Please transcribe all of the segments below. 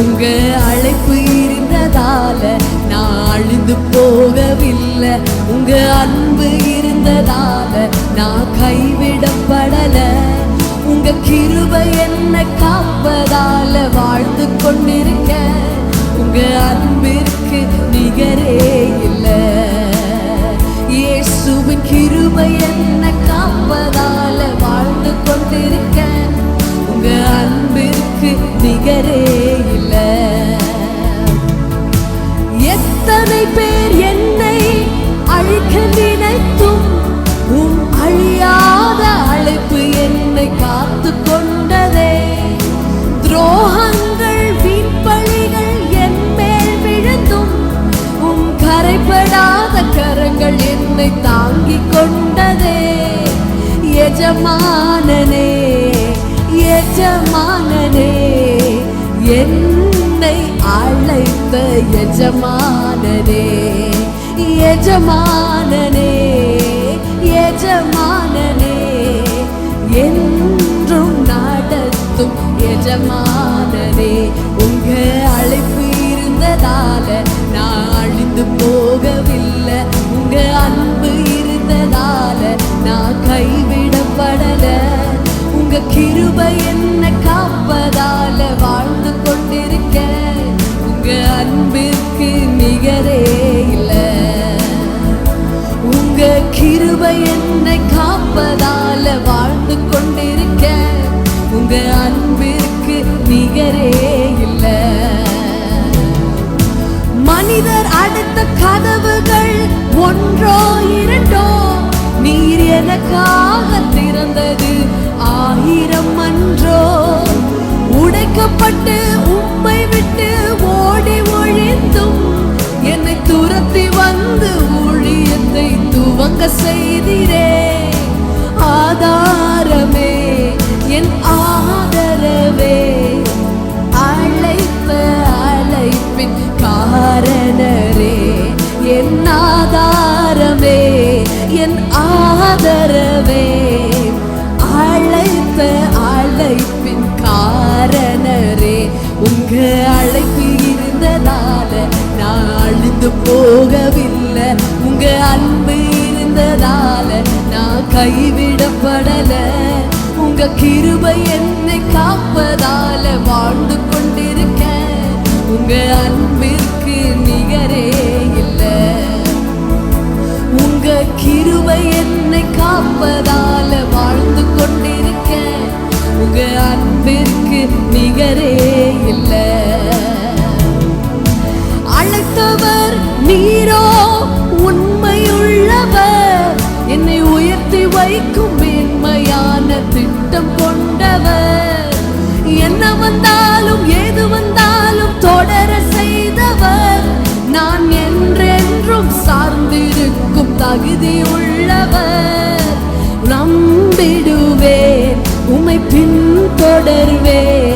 உங்க அழைப்பு இருந்ததால நான் அழிந்து போகவில்லை. உங்க அன்பு இருந்ததால நான் கைவிடப்படல. உங்க கிருபை என்ன காப்பதால வாழ்ந்து கொண்டிருக்க. உங்க அன்பிற்கு நிகரே இல்லை. இயேசுவின் கிருபை என்ன கா உன்னை என்னை தாங்கிக் கொண்டதே. எஜமானனே எஜமானனே என்னை அழைத்த எஜமானனே. எஜமானனே எஜமானனே என்றும் நடத்தும் எஜமானனே. அன்பிற்கு நிகரே இல்லை. உங்க கிருபை என்னை காப்பதால வாழ்ந்து கொண்டிருக்க. உங்க அன்பிற்கு நிகரே இல்லை. மனிதர் அடுத்த கதவுகள் ஒன்றோ இரண்டோ நீர் எனக்காக திறந்தது ஆயிரம் அன்றோ. உடைக்கப்பட்டு உம்மை விட்டு ஓடி ஒழிந்தும் என்னை துரத்தி வந்து ஊழியத்தை துவங்க செய்திரே. ஆதாரமே என் ஆதரவே. அழைப்ப அழைப்பின் காரணரே என் ஆதாரமே என் ஆதரவே. அழைப்ப அழைப்பின் காரணரே உங்கள் போகவில்லை. உங்க அன்பு இருந்ததால நான் கைவிடப்படல. உங்க கிருபை என்னை காப்பதால வாழ்ந்து கொண்டிருக்கேன். உங்க அன்பு வந்தாலும் எது வந்தாலும் தொடர செய்தவர். நான் என்றென்றும் சார்ந்திருக்கும் தகுதி உள்ளவர். நம்பிடுவேன் உமை பின்தொடர்வேன்.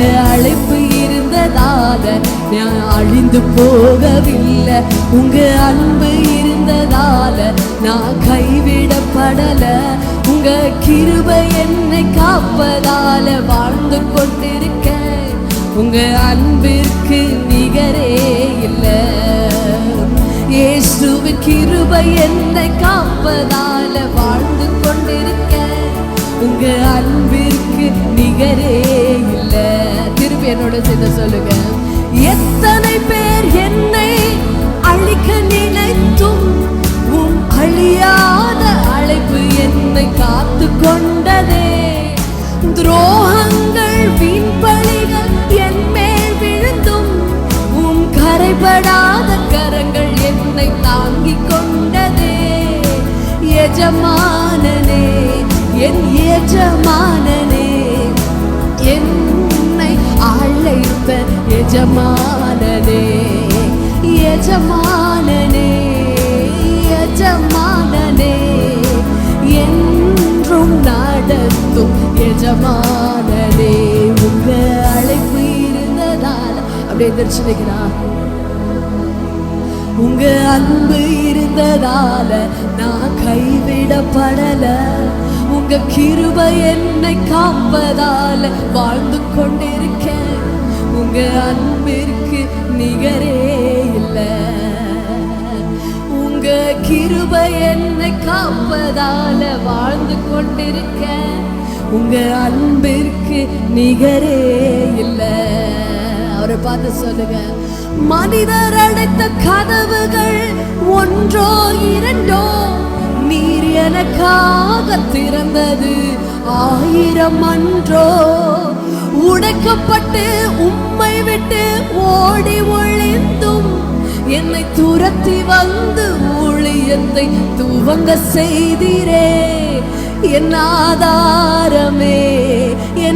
அழைப்பு இருந்ததால நான் அழிந்து போகவில்லை. உங்க அன்பு இருந்ததால நான் கைவிடப்படல. உங்க கிருபை என்னை காப்பதால வாழ்ந்து கொண்டிருக்கேன். உங்க அன்பிற்கு நிகரே இல்லை. இயேசுவின் கிருபை என்னை காப்பதால வாழ்ந்து கொண்டிருக்கேன். உங்க அன்பிற்கு நிகரே என்னோட சேர்ந்து சொல்லுங்க. எத்தனை பேர் என்னை அழிக்க நினைத்தும் உன் அழியாத அழைப்பு என்னை காத்து கொண்டதே துரோகங்கள் வீண்பலிகள் என் மேல் விழுந்தும் உன் கரைபடாத கரங்கள் என்னை தாங்கிக் கொண்டதே. எஜமானனே என் இருந்ததால் உங்க அன்பு இருந்ததால நான் கைவிடப்படல. உங்க கிருபை என்னை காப்பதால வாழ்ந்து கொண்டிருக்கேன். உங்க அன்பிற்கு நிகரே இல்லை. உங்க கிருபை என்னை காப்பதால வாழ்ந்து கொண்டிருக்கேன். உங்க அன்பிற்கு நிகரே இல்லை. அவரை பார்த்து சொல்லுங்க. மனிதர் அடைத்த கதவுகள் ஒன்றோ இரண்டோ நீர் எனக்காக திறந்தது ஆயிரம் அன்றோ. உடைக்கப்பட்டு உம்மை விட்டு ஓடி ஒளிந்தும் என்னை துரத்தி வந்து ஊழியத்தை துவங்க செய்தீரே. என் ஆதாரமே என்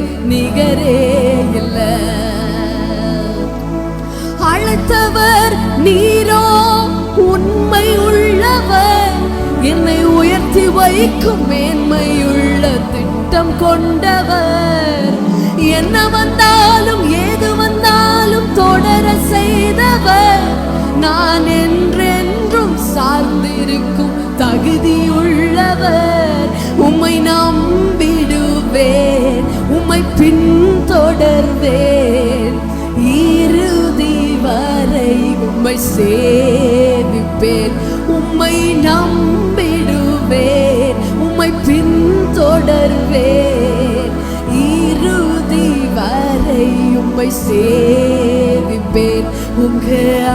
நிகரே இல்ல. அழைத்தவர் நீரோ உண்மை உள்ளவர். என்னை உயர்த்தி வைக்கும் மேன்மையுள்ள திட்டம் கொண்டவர். என்ன வந்தாலும் ஏது வந்தாலும் தொடர செய்தவர். நான் என்றென்றும் சார்ந்திருக்கும் தகுதியுள்ளவர். உம்மை நம்பிடுவேன். பின்தொடர்வேன். இறுதி வரை உம்மை சேவிப்பேன். உம்மை நம்பிடுவேன். உம்மை பின்தொடர்வேன். இறுதி வரை உம்மை சேவிப்பேன். உங்க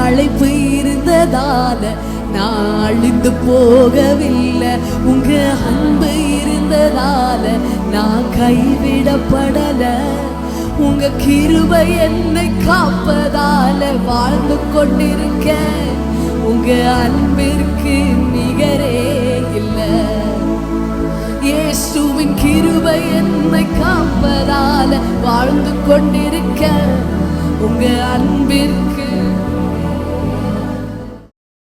அழைப்பு இருந்ததான நான் அழிந்து போகவில்லை. உங்க அன்பு இருந்ததால நான் கைவிடப்படல. உங்க கிருபை என்னை காப்பதால வாழ்ந்து கொண்டிருக்க உங்க அன்பிற்கு நிகரே இல்லை. இயேசுவின் கிருபை என்னை காப்பதால வாழ்ந்து கொண்டிருக்க உங்க அன்பிற்கு